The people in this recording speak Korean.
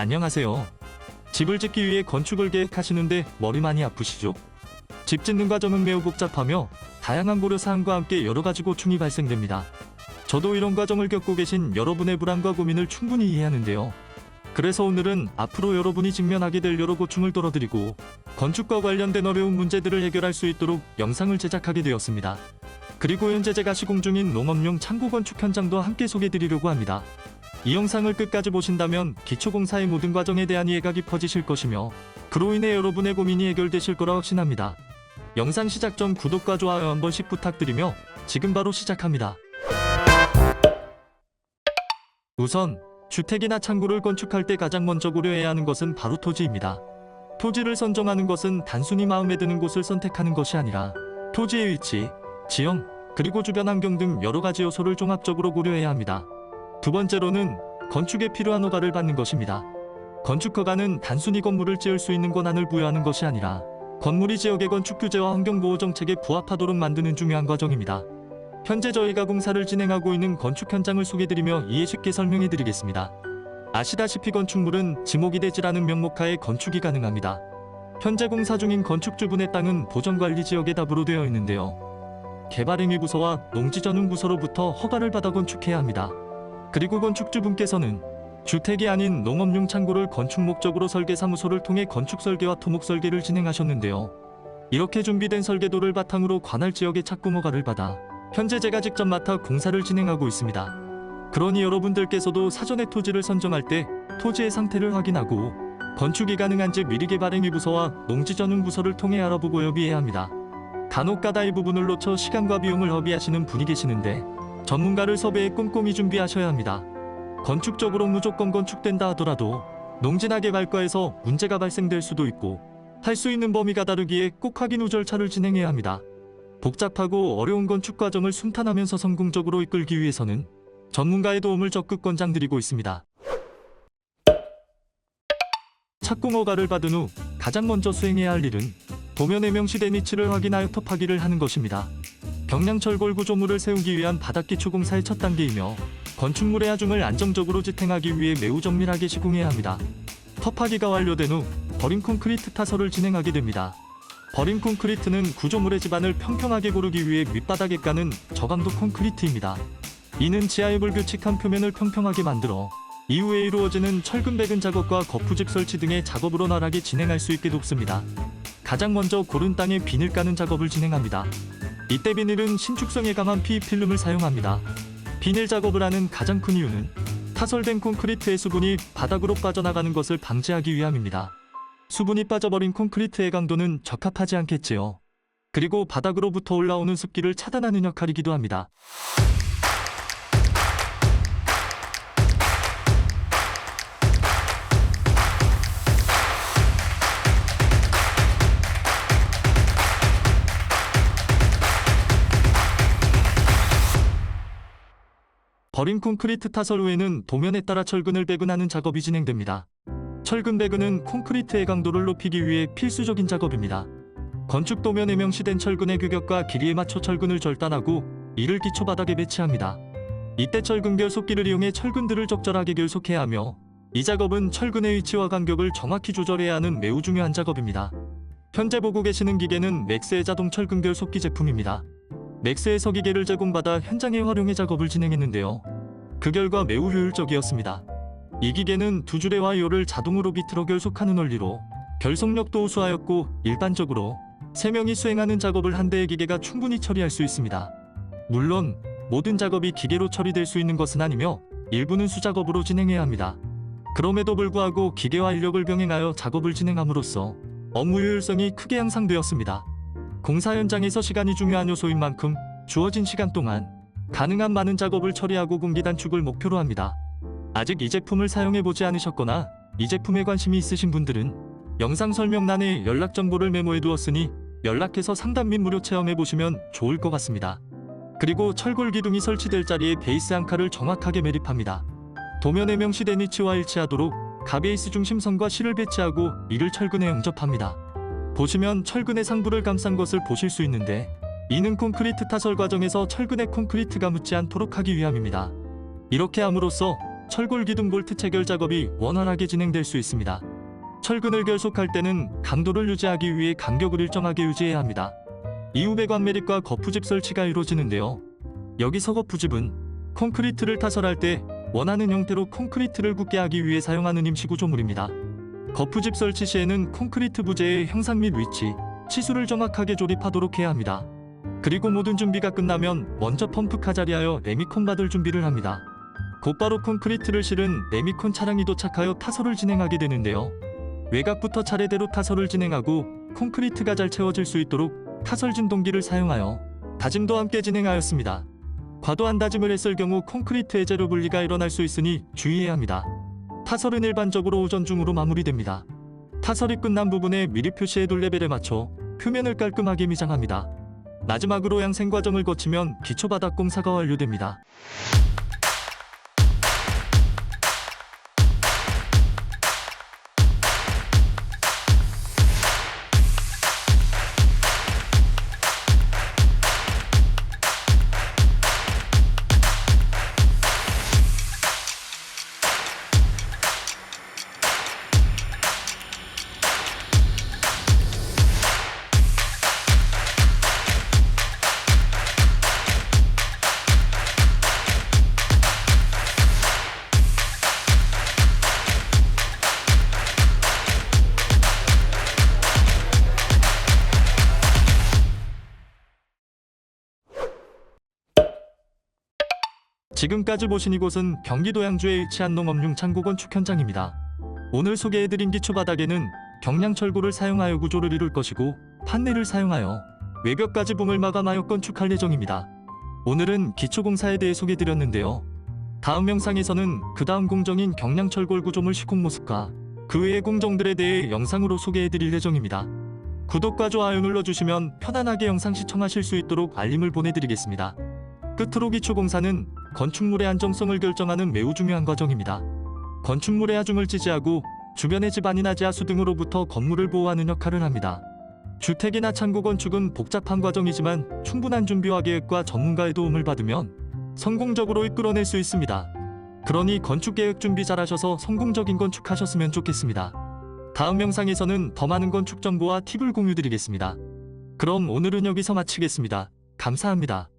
안녕하세요. 집을 짓기 위해 건축을 계획하시는데 머리 많이 아프시죠? 집 짓는 과정은 매우 복잡하며 다양한 고려 사항과 함께 여러 가지 고충이 발생됩니다. 저도 이런 과정을 겪고 계신 여러분의 불안과 고민을 충분히 이해하는데요. 그래서 오늘은 앞으로 여러분이 직면하게 될 여러 고충을 덜어드리고 건축과 관련된 어려운 문제들을 해결할 수 있도록 영상을 제작하게 되었습니다. 그리고 현재 제가 시공 중인 농업용 창고 건축 현장도 함께 소개드리려고 합니다. 이 영상을 끝까지 보신다면 기초공사의 모든 과정에 대한 이해가 깊어지실 것이며 그로 인해 여러분의 고민이 해결되실 거라 확신합니다. 영상 시작 전 구독과 좋아요 한 번씩 부탁드리며 지금 바로 시작합니다. 우선 주택이나 창고를 건축할 때 가장 먼저 고려해야 하는 것은 바로 토지입니다. 토지를 선정하는 것은 단순히 마음에 드는 곳을 선택하는 것이 아니라 토지의 위치, 지형, 그리고 주변 환경 등 여러 가지 요소를 종합적으로 고려해야 합니다. 두 번째로는 건축에 필요한 허가를 받는 것입니다. 건축 허가는 단순히 건물을 지을 수 있는 권한을 부여하는 것이 아니라 건물이 지역의 건축 규제와 환경보호 정책에 부합하도록 만드는 중요한 과정입니다. 현재 저희가 공사를 진행하고 있는 건축 현장을 소개드리며 이해 쉽게 설명해 드리겠습니다. 아시다시피 건축물은 지목이대지라는 명목하에 건축이 가능합니다. 현재 공사 중인 건축주분의 땅은 보전관리 지역에 답으로 되어 있는데요. 개발행위부서와 농지전용부서로부터 허가를 받아 건축해야 합니다. 그리고 건축주분께서는 주택이 아닌 농업용 창고를 건축 목적으로 설계사무소를 통해 건축 설계와 토목 설계를 진행하셨는데요. 이렇게 준비된 설계도를 바탕으로 관할 지역의 착공 허가를 받아 현재 제가 직접 맡아 공사를 진행하고 있습니다. 그러니 여러분들께서도 사전에 토지를 선정할 때 토지의 상태를 확인하고 건축이 가능한지 미리 개발행위 부서와 농지 전용 부서를 통해 알아보고 협의해야 합니다. 간혹 가다 이 부분을 놓쳐 시간과 비용을 허비하시는 분이 계시는데 전문가를 섭외해 꼼꼼히 준비하셔야 합니다. 건축적으로 무조건 건축된다 하더라도 농지나 개발과에서 문제가 발생될 수도 있고 할 수 있는 범위가 다르기에 꼭 확인 후 절차를 진행해야 합니다. 복잡하고 어려운 건축 과정을 순탄하면서 성공적으로 이끌기 위해서는 전문가의 도움을 적극 권장드리고 있습니다. 착공 허가를 받은 후 가장 먼저 수행해야 할 일은 도면에 명시된 위치를 확인하여 터파기를 하는 것입니다. 경량철 골 구조물을 세우기 위한 바닥기초 공사의 첫 단계이며 건축물의 하중을 안정적으로 지탱하기 위해 매우 정밀하게 시공해야 합니다. 터파기가 완료된 후 버림 콘크리트 타설을 진행하게 됩니다. 버림 콘크리트는 구조물의 지반을 평평하게 고르기 위해 밑바닥에 까는 저강도 콘크리트입니다. 이는 지하의 불규칙한 표면을 평평하게 만들어 이후에 이루어지는 철근 배근 작업과 거푸집 설치 등의 작업으로 나락이 진행할 수 있게 돕습니다. 가장 먼저 고른 땅에 비닐 까는 작업을 진행합니다. 이때 비닐은 신축성에 강한 PE 필름을 사용합니다. 비닐 작업을 하는 가장 큰 이유는 타설된 콘크리트의 수분이 바닥으로 빠져나가는 것을 방지하기 위함입니다. 수분이 빠져버린 콘크리트의 강도는 적합하지 않겠지요. 그리고 바닥으로부터 올라오는 습기를 차단하는 역할이기도 합니다. 버린 콘크리트 타설 후에는 도면에 따라 철근을 배근하는 작업이 진행됩니다. 철근 배근은 콘크리트의 강도를 높이기 위해 필수적인 작업입니다. 건축 도면에 명시된 철근의 규격과 길이에 맞춰 철근을 절단하고 이를 기초 바닥에 배치합니다. 이때 철근 결속기를 이용해 철근들을 적절하게 결속해야 하며 이 작업은 철근의 위치와 간격을 정확히 조절해야 하는 매우 중요한 작업입니다. 현재 보고 계시는 기계는 맥스의 자동 철근 결속기 제품입니다. 맥스에서 기계를 제공받아 현장에 활용해 작업을 진행했는데요. 그 결과 매우 효율적이었습니다. 이 기계는 두 줄의 와이어를 자동으로 비틀어 결속하는 원리로 결속력도 우수하였고 일반적으로 세명이 수행하는 작업을 한 대의 기계가 충분히 처리할 수 있습니다. 물론 모든 작업이 기계로 처리될 수 있는 것은 아니며 일부는 수작업으로 진행해야 합니다. 그럼에도 불구하고 기계와 인력을 병행하여 작업을 진행함으로써 업무 효율성이 크게 향상되었습니다. 공사 현장에서 시간이 중요한 요소인 만큼 주어진 시간 동안 가능한 많은 작업을 처리하고 공기 단축을 목표로 합니다. 아직 이 제품을 사용해 보지 않으셨거나 이 제품에 관심이 있으신 분들은 영상 설명란에 연락 정보를 메모해 두었으니 연락해서 상담 및 무료 체험해 보시면 좋을 것 같습니다. 그리고 철골 기둥이 설치될 자리에 베이스 한 칸을 정확하게 매립합니다. 도면에 명시된 위치와 일치하도록 가베이스 중심선과 실을 배치하고 이를 철근에 영접합니다. 보시면 철근의 상부를 감싼 것을 보실 수 있는데 이는 콘크리트 타설 과정에서 철근에 콘크리트가 묻지 않도록 하기 위함입니다. 이렇게 함으로써 철골 기둥 볼트 체결 작업이 원활하게 진행될 수 있습니다. 철근을 결속할 때는 강도를 유지하기 위해 간격을 일정하게 유지해야 합니다. 이후 배관 매립과 거푸집 설치가 이루어지는데요. 여기서 거푸집은 콘크리트를 타설할 때 원하는 형태로 콘크리트를 굳게 하기 위해 사용하는 임시 구조물입니다. 거푸집 설치 시에는 콘크리트 부재의 형상 및 위치, 치수를 정확하게 조립하도록 해야 합니다. 그리고 모든 준비가 끝나면 먼저 펌프 카 자리하여 레미콘 받을 준비를 합니다. 곧바로 콘크리트를 실은 레미콘 차량이 도착하여 타설을 진행하게 되는데요. 외곽부터 차례대로 타설을 진행하고 콘크리트가 잘 채워질 수 있도록 타설 진동기를 사용하여 다짐도 함께 진행하였습니다. 과도한 다짐을 했을 경우 콘크리트 해제로 분리가 일어날 수 있으니 주의해야 합니다. 타설은 일반적으로 오전 중으로 마무리됩니다. 타설이 끝난 부분에 미리 표시해 둘 레벨에 맞춰 표면을 깔끔하게 미장합니다. 마지막으로 양생 과정을 거치면 기초 바닥 공사가 완료됩니다. 지금까지 보신 이곳은 경기도 양주에 위치한 농업용 창고 건 축 현장입니다. 오늘 소개해드린 기초 바닥에는 경량 철골을 사용하여 구조를 이룰 것이고 판넬을 사용하여 외벽까지 붕을 마감하여 건축할 예정입니다. 오늘은 기초 공사에 대해 소개드렸는데요. 다음 영상에서는 그 다음 공정인 경량 철골 구조물 시공 모습과 그 외의 공정들에 대해 영상으로 소개해드릴 예정입니다. 구독과 좋아요 눌러주시면 편안하게 영상 시청하실 수 있도록 알림을 보내드리겠습니다. 끝으로 기초공사는 건축물의 안정성을 결정하는 매우 중요한 과정입니다. 건축물의 하중을 지지하고 주변의 집안이나 지하수 등으로부터 건물을 보호하는 역할을 합니다. 주택이나 창고 건축은 복잡한 과정이지만 충분한 준비와 계획과 전문가의 도움을 받으면 성공적으로 이끌어낼 수 있습니다. 그러니 건축 계획 준비 잘하셔서 성공적인 건축하셨으면 좋겠습니다. 다음 영상에서는 더 많은 건축 정보와 팁을 공유드리겠습니다. 그럼 오늘은 여기서 마치겠습니다. 감사합니다.